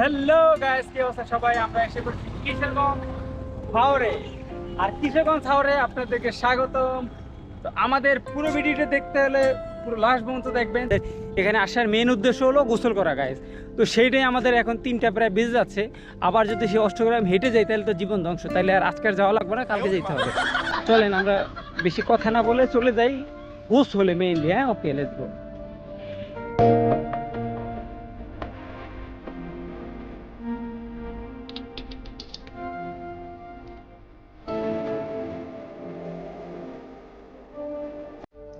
Hello guys কি অবস্থা সবাই? আমরা এসে পড়ছি কিশোরগঞ্জ হাওড়ে আর কিশোরগঞ্জ হাওড়ে আপনাদেরকে স্বাগতম। তো আমাদের পুরো ভিডিওটা দেখতে হলে পুরো লাস্ট পর্যন্ত দেখবেন। এখানে আসার মেন উদ্দেশ্য হলো গোসল করা গাইস তো সেইটাই আমাদের এখন তিনটা প্রায় বেজে যাচ্ছে। আবার যদি সেই অষ্টগ্রাম হেঁটে যাই, তাহলে তো জীবন ধ্বংস। তাহলে আর আজকে যাওয়া লাগবে না, কালকে যেতে হবে। চলেন, আমরা বেশি কথা না বলে চলে যাই। গোসলে মেইনলি হ্যাঁ? ওকে লেটস গো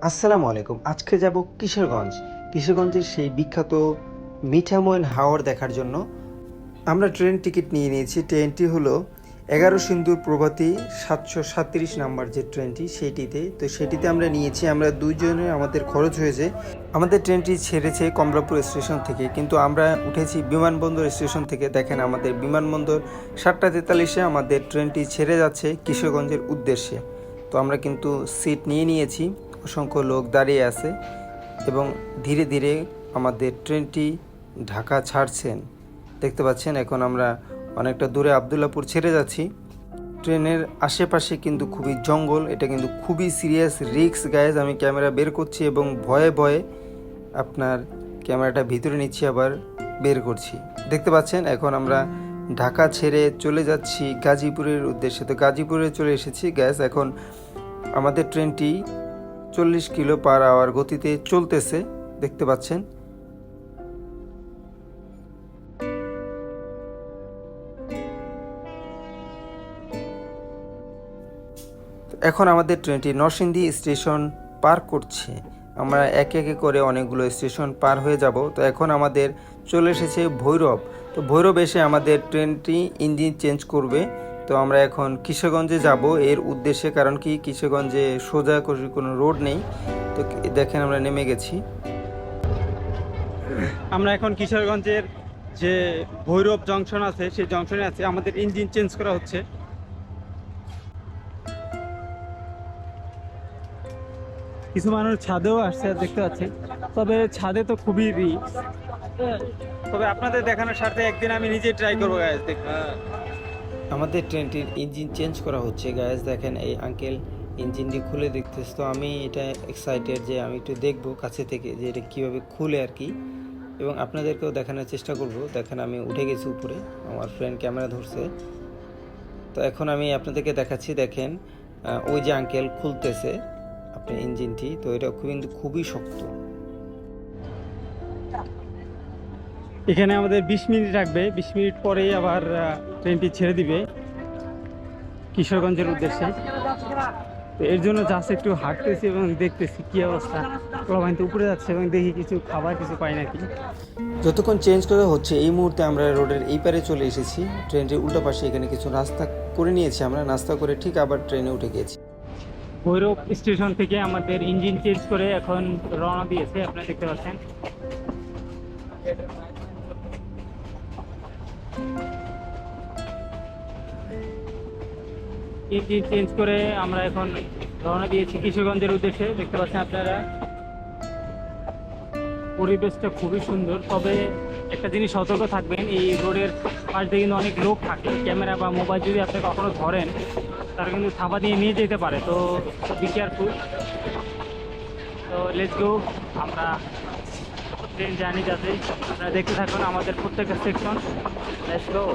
আসসালামু আলাইকুম। আজকে যাব কিশোরগঞ্জ। কিশোরগঞ্জের সেই বিখ্যাত মিঠামইন হাওড় দেখার জন্য। আমরা ট্রেন টিকিট নিয়ে নিয়েছি। ট্রেনটি হলো এগারো সিন্ধুর প্রভাতী সাতশো সাতত্রিশ নাম্বার যে ট্রেনটি সেটিতে তো সেটিতে আমরা নিয়েছি। আমরা দুইজনে, আমাদের খরচ হয়েছে। আমাদের ট্রেনটি ছেড়েছে কমলাপুর স্টেশন থেকে। কিন্তু আমরা উঠেছি বিমানবন্দর স্টেশন থেকে। দেখেন আমাদের বিমানবন্দর সাতটা তেতাল্লিশে আমাদের ট্রেনটি ছেড়ে যাচ্ছে কিশোরগঞ্জের উদ্দেশ্যে। তো আমরা কিন্তু সিট নিয়ে নিয়েছি। অসংখ্য লোক দাঁড়িয়ে আছে এবং ধীরে ধীরে আমাদের ট্রেনটি ঢাকা ছাড়ছেন। দেখতে পাচ্ছেন, এখন আমরা অনেকটা দূরে আবদুল্লাপুর ছেড়ে যাচ্ছি। ট্রেনের আশেপাশে কিন্তু খুবই জঙ্গল, এটা কিন্তু খুবই সিরিয়াস রিস্ক গায়েজ আমি ক্যামেরা বের করছি এবং ভয়ে ভয়ে আপনার ক্যামেরাটা ভিতরে নিচ্ছি, আবার বের করছি। দেখতে পাচ্ছেন, এখন আমরা ঢাকা ছেড়ে চলে যাচ্ছি গাজীপুরের উদ্দেশ্যে। তো গাজীপুরে চলে এসেছি গ্যাস এখন আমাদের ট্রেনটি চল্লিশ কিলো পার আওয়ার গতিতে চলতেছে, দেখতে পাচ্ছেন। এখন আমাদের ট্রেনটি নরসিংদী স্টেশন পার করছে। আমরা একে একে করে অনেকগুলো স্টেশন পার হয়ে যাব। তো এখন আমাদের চলে এসেছে ভৈরব। তো ভৈরব এসে আমাদের ট্রেনটি ইঞ্জিন চেঞ্জ করবে। তো আমরা এখন কিশোরগঞ্জে যাব। এর উদ্দেশ্যে কারণ কি, কিশোরগঞ্জে সোজা কোনো রোড নেই। তো দেখেন আমরা নেমে গেছি। আমরা এখন কিশোরগঞ্জের যে ভৈরব জংশন আছে, সেই জংশনে আছে। আমাদের ইঞ্জিন চেঞ্জ করা হচ্ছে। কিছু মানুষ ছাদেও আসছে, দেখতে পাচ্ছি। তবে ছাদে তো খুবই রিস্ক তবে আপনাদের দেখানোর স্বার্থে একদিন আমি নিজে ট্রাই করব দেখতে আমাদের ট্রেনটির ইঞ্জিন চেঞ্জ করা হচ্ছে। গ্যাস দেখেন, এই আঙ্কেল ইঞ্জিনটি খুলে দেখতেছে। তো আমি এটা এক্সাইটেড যে আমি একটু দেখব কাছে থেকে যে এটা কীভাবে খুলে আর কি। এবং আপনাদেরকেও দেখানোর চেষ্টা করব। দেখেন, আমি উঠে গেছি উপরে। আমার ফ্রেন্ড ক্যামেরা ধরছে। তো এখন আমি আপনাদেরকে দেখাচ্ছি, দেখেন ওই যে আঙ্কেল খুলতেছে আপনার ইঞ্জিনটি। তো এটা কিন্তু খুবই শক্ত। এখানে আমাদের বিশ মিনিট রাখবে। বিশ মিনিট পরেই আবার ট্রেনটি ছেড়ে দিবে কিশোরগঞ্জের উদ্দেশ্যে। তো এর জন্য জাস্ট একটু হাঁটতেছি এবং দেখতেছি কি অবস্থা। প্রবাহিত উপরে যাচ্ছে এবং দেখি কিছু খাবার কিছু পাই নাকি। যতক্ষণ চেঞ্জ করা হচ্ছে এই মুহূর্তে আমরা রোডের এই পারে চলে এসেছি। ট্রেনটির উল্টো পাশে এখানে কিছু রাস্তা করে নিয়েছি আমরা। নাস্তা করে ঠিক আবার ট্রেনে উঠে গিয়েছি। ভৈরব স্টেশন থেকে আমাদের ইঞ্জিন চেঞ্জ করে এখন রওনা দিয়েছে আপনারা দেখতে পাচ্ছেন। ইঞ্জিন চেঞ্জ করে আমরা এখন রওনা দিয়েছি কিশোরগঞ্জের উদ্দেশ্যে, দেখতে পাচ্ছেন আপনারা। পরিবেশটা খুবই সুন্দর, তবে একটা জিনিস সতর্ক থাকবেন, এই রোডের পাশ দিয়ে কিন্তু অনেক লোক থাকে, ক্যামেরা বা মোবাইল যদি আপনি কখনো ধরেন, তারা কিন্তু থাবা দিয়ে নিয়ে যেতে পারে, তো বি কেয়ারফুল তো লেটস গো আমরা ট্রেন জার্নি যাতে আপনারা দেখতে থাকুন আমাদের প্রত্যেকটা সেকশন লেটস গো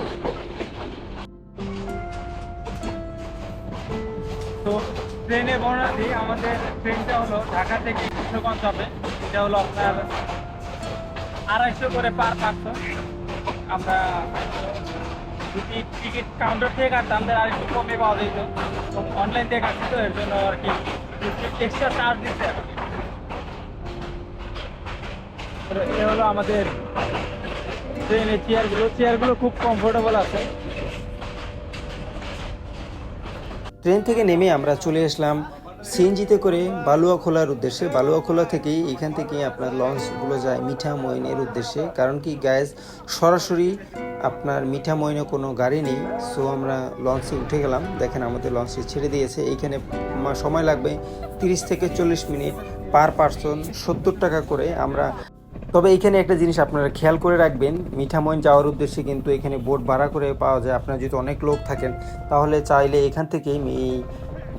ট্রেনে বর্ণনা দিই, আমাদের ট্রেনটা হলো ঢাকা থেকে কিশোরগঞ্জ হবে এটা হলো আপনার আড়াইশো করে পার পার্সন। আমরা যদি টিকিট কাউন্টার থেকে কাটতাম, তাহলে আর একটু কমে পাওয়া যেত। অনলাইন থেকে কাটছি তো, এর জন্য আর কি এক্সট্রা চার্জ দিচ্ছে আর কি তো এ হলো আমাদের ট্রেনের চেয়ারগুলো চেয়ারগুলো খুব কমফোর্টেবল আছে। ট্রেন থেকে নেমে আমরা চলে আসলাম সিএনজিতে করে বালুয়া খোলার উদ্দেশ্যে। বালুয়া খোলা থেকেই এখান থেকে আপনার লঞ্চগুলো যায় মিঠা মইনের উদ্দেশ্যে। কারণ কি গ্যাস সরাসরি আপনার মিঠা মইনে কোনো গাড়ি নেই সো আমরা লঞ্চে উঠে গেলাম। দেখেন আমাদের লঞ্চে ছেড়ে দিয়েছে। এইখানে সময় লাগবে তিরিশ থেকে চল্লিশ মিনিট পার পার্সন। সত্তর টাকা করে আমরা তবে এখানে একটা জিনিস আপনারা খেয়াল করে রাখবেন মিঠামইন যাওয়ার উদ্দেশ্যে কিন্তু এখানে বোট ভাড়া করে পাওয়া যায়। আপনার যদি অনেক লোক থাকেন, তাহলে চাইলে এখান থেকেই এই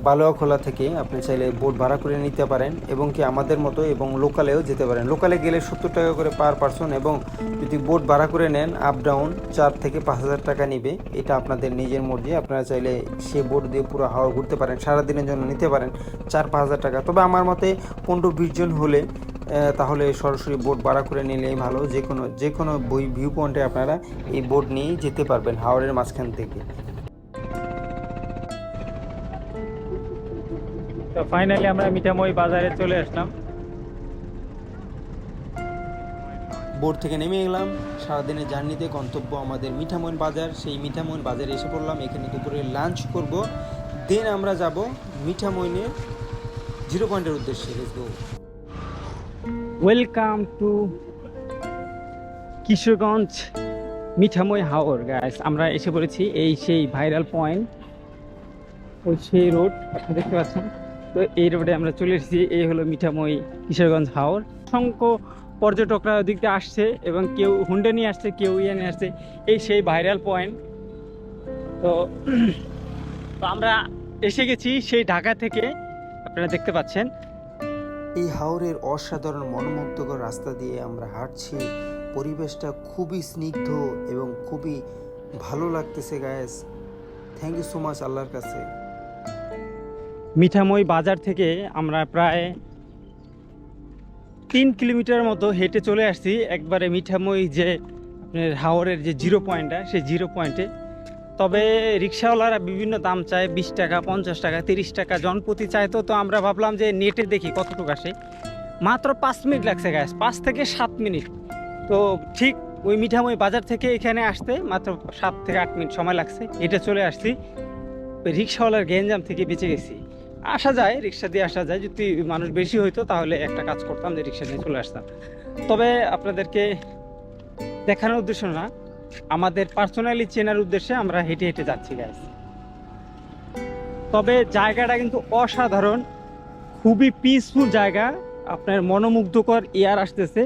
বালুয়াখোলা থেকে আপনি চাইলে বোট ভাড়া করে নিতে পারেন এবং কি আমাদের মতো এবং লোকালেও যেতে পারেন। লোকালে গেলে সত্তর টাকা করে পার পারসন এবং যদি বোট ভাড়া করে নেন আপ ডাউন চার থেকে পাঁচ হাজার টাকা নিবে। এটা আপনাদের নিজের মর্জি, আপনারা চাইলে সে বোট দিয়ে পুরো হাওয়া ঘুরতে পারেন, সারাদিনের জন্য নিতে পারেন চার পাঁচ হাজার টাকা। তবে আমার মতে পনেরো, বিশ জন হলে তাহলে সরাসরি বোট ভাড়া করে নিলেই ভালো। যে কোনো যে কোনো বই ভিউ পয়েন্টে আপনারা এই বোট নিয়ে যেতে পারবেন হাওড়ের মাঝখান থেকে। তো ফাইনালি আমরা মিঠামই বাজারে চলে আসলাম। বোর্ড থেকে নেমে এলাম। সারাদিনের জার্নিতে গন্তব্য আমাদের মিঠামইন বাজার। সেই মিঠামইন বাজারে এসে পড়লাম। এখানে দুপুরে লাঞ্চ করব। দেন আমরা যাব মিঠামইনের জিরো পয়েন্টের উদ্দেশ্যে। Let's go welcome to Kishoreganj Mithamoin Haor guys আমরা এসে পড়েছি এই সেই ভাইরাল পয়েন্ট ওই সেই রোড আপনি দেখতে পাচ্ছেন? তো এই রোডে আমরা চলে এসেছি, এই হলো মিঠামই কিশোরগঞ্জ হাওর অসংখ্য পর্যটকরা ওদিক আসছে এবং কেউ হুন্ডে নিয়ে আসছে, কেউ ইয়ে নিয়ে আসছে, এই সেই ভাইরাল পয়েন্ট তো তো আমরা এসে গেছি সেই ঢাকা থেকে, আপনারা দেখতে পাচ্ছেন। এই হাওরের অসাধারণ মনোমুগ্ধকর রাস্তা দিয়ে আমরা হাঁটছি। পরিবেশটা খুবই স্নিগ্ধ এবং খুবই ভালো লাগতেছে guys thank you so much আল্লাহর কাছে। মিঠামই বাজার থেকে আমরা প্রায় তিন কিলোমিটার মতো হেঁটে চলে আসছি। একবারে মিঠামই যে হাওরের যে জিরো পয়েন্টটা সেই জিরো পয়েন্টে তবে রিক্সাওয়ালারা বিভিন্ন দাম চায়, বিশ টাকা, পঞ্চাশ টাকা, তিরিশ টাকা, জনপ্রতি চায় তো তো আমরা ভাবলাম যে নেটে দেখি কতটুকু আসে। মাত্র পাঁচ মিনিট লাগছে গ্যাস পাঁচ থেকে সাত মিনিট। তো ঠিক ওই মিঠামই বাজার থেকে এখানে আসতে মাত্র সাত থেকে আট মিনিট সময় লাগছে এটা চলে আসছি। রিক্সাওয়ালার গ্যাঞ্জাম থেকে বেঁচে গেছি। আসা যায়, রিক্সা দিয়ে আসা যায়, যদি মানুষ বেশি হইতো তাহলে একটা কাজ করতাম যে রিক্সা নিয়ে চলে আসতাম। তবে আপনাদেরকে দেখানোর উদ্দেশ্য না আমাদের পার্সোনালি চেনার উদ্দেশ্যে আমরা হেঁটে হেঁটে যাচ্ছি গ্যাস তবে জায়গাটা কিন্তু অসাধারণ, খুবই পিসফুল জায়গা। আপনার মনোমুগ্ধকর এয়ার আসতেছে।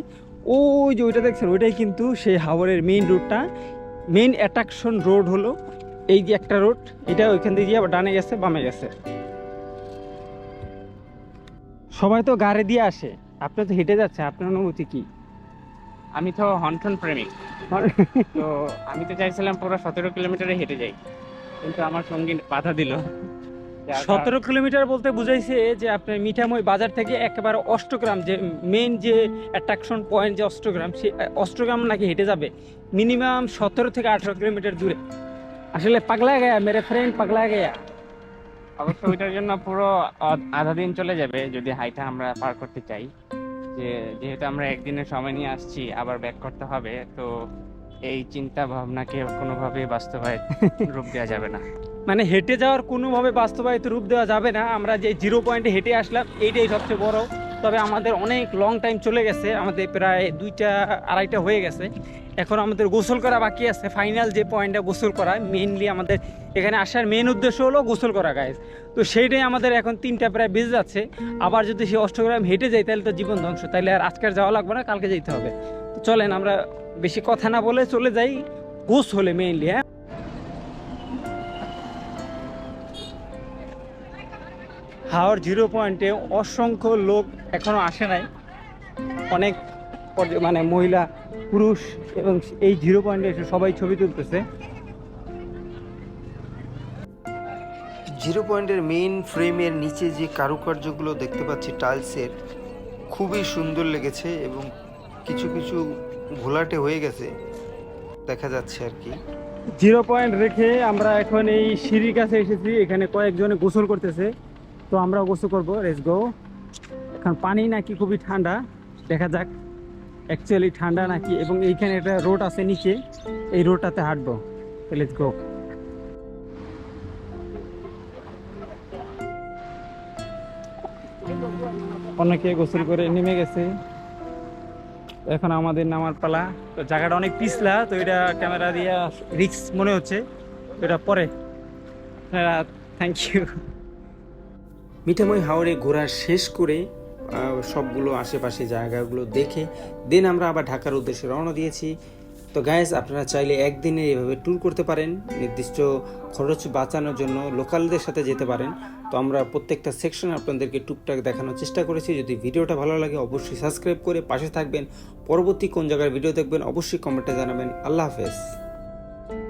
ওই যে ওইটা দেখছেন, ওইটাই কিন্তু সেই হাওড়ের মেইন রোডটা মেইন অ্যাট্রাকশন রোড হলো এই যে একটা রোড এটা ওইখান দিয়ে আবার ডানে গেছে, বামে গেছে। সবাই তো গাড়ি দিয়ে আসে। আপনি তো হেঁটে যাচ্ছে আপনার অনুভূতি কি? আমি তো হন্ঠন প্রেমিক। তো আমি তো চাইছিলাম পুরো সতেরো কিলোমিটারে হেঁটে যাই। কিন্তু আমার সঙ্গী বাধা দিল। সতেরো কিলোমিটার বলতে বুঝাইছে যে আপনার মিঠাময় বাজার থেকে একেবারে অষ্টগ্রাম যে মেইন যে অ্যাট্রাকশন পয়েন্ট যে অষ্টগ্রাম সেই অষ্টগ্রাম নাকি হেঁটে যাবে। মিনিমাম সতেরো থেকে আঠেরো কিলোমিটার দূরে। আসলে পাগলা গেয়া মেরে ফ্রেন্ড পাগলা গেয়া। অবশ্য ওইটার জন্য পুরো আধা দিন চলে যাবে যদি হাইটা আমরা পার করতে চাই। যে যেহেতু আমরা একদিনের সময় নিয়ে আসছি আবার ব্যাক করতে হবে তো এই চিন্তা ভাবনাকে কোনোভাবেই বাস্তবায়িত রূপ দেওয়া যাবে না। মানে হেঁটে যাওয়ার কোনোভাবে বাস্তবায়িত রূপ দেওয়া যাবে না। আমরা যে জিরো পয়েন্টে হেঁটে আসলাম এইটাই সবচেয়ে বড়। তবে আমাদের অনেক লং টাইম চলে গেছে, আমাদের প্রায় দুইটা, আড়াইটা হয়ে গেছে। এখন আমাদের গোসল করা বাকি আছে। ফাইনাল যে পয়েন্টটা গোসল করা মেইনলি আমাদের এখানে আসার মেন উদ্দেশ্য হলো গোসল করা গাইজ তো সেইটাই আমাদের এখন তিনটা প্রায় বেজে যাচ্ছে। আবার যদি সেই অষ্টগ্রাম হেঁটে যাই, তাহলে তো জীবন ধ্বংস। তাহলে আর আজকের যাওয়া লাগবে না, কালকে যেতে হবে। চলেন, আমরা বেশি কথা না বলে চলে যাই গোস হলে মেইনলি হ্যাঁ? হাওড় জিরো পয়েন্টে অসংখ্য লোক এখনও আসে নাই। অনেক মানে মহিলা পুরুষ এবং এই জিরো পয়েন্টে এসে সবাই ছবি তুলতেছে। জিরো পয়েন্টের মেইন ফ্রেমের নিচে যে কারুকার্যগুলো দেখতে পাচ্ছি টাইলসের খুবই সুন্দর লেগেছে এবং কিছু কিছু ঘোলাটে হয়ে গেছে দেখা যাচ্ছে আর কি। জিরো পয়েন্ট রেখে আমরা এখন এই সিঁড়ির কাছে এসেছি এখানে কয়েকজনে গোসল করতেছে। তো আমরা গোসল করব রেস গো এখন পানি নাকি খুবই ঠান্ডা, দেখা যাক। অ্যাকচুয়ালি ঠান্ডা নাকি, এবং এইখানে একটা রোড আছে নিচে, এই রোডটাতে হাঁটবো। লেটস গো অনেকে গোসল করে নেমে গেছে। এখন আমাদের নামার পালা। তো জায়গাটা অনেক পিছলা, তো এটা ক্যামেরা দিয়ে রিক্স মনে হচ্ছে। এটা পরে। থ্যাংক ইউ মিঠাময় হাওড়ে ঘোরা শেষ করে সবগুলো আশেপাশে জায়গাগুলো দেখে দেন আমরা আবার ঢাকার উদ্দেশ্যে রওনা দিয়েছি। তো গাইজ আপনারা চাইলে একদিনে এভাবে ট্যুর করতে পারেন, নির্দিষ্ট খরচ বাঁচানোর জন্য লোকালদের সাথে যেতে পারেন। তো আমরা প্রত্যেকটা সেকশন আপনাদেরকে টুকটাক দেখানোর চেষ্টা করেছি। যদি ভিডিওটা ভালো লাগে, অবশ্যই সাবস্ক্রাইব করে পাশে থাকবেন। পরবর্তী কোন জায়গার ভিডিও দেখবেন, অবশ্যই কমেন্টে জানাবেন। আল্লাহ হাফেজ।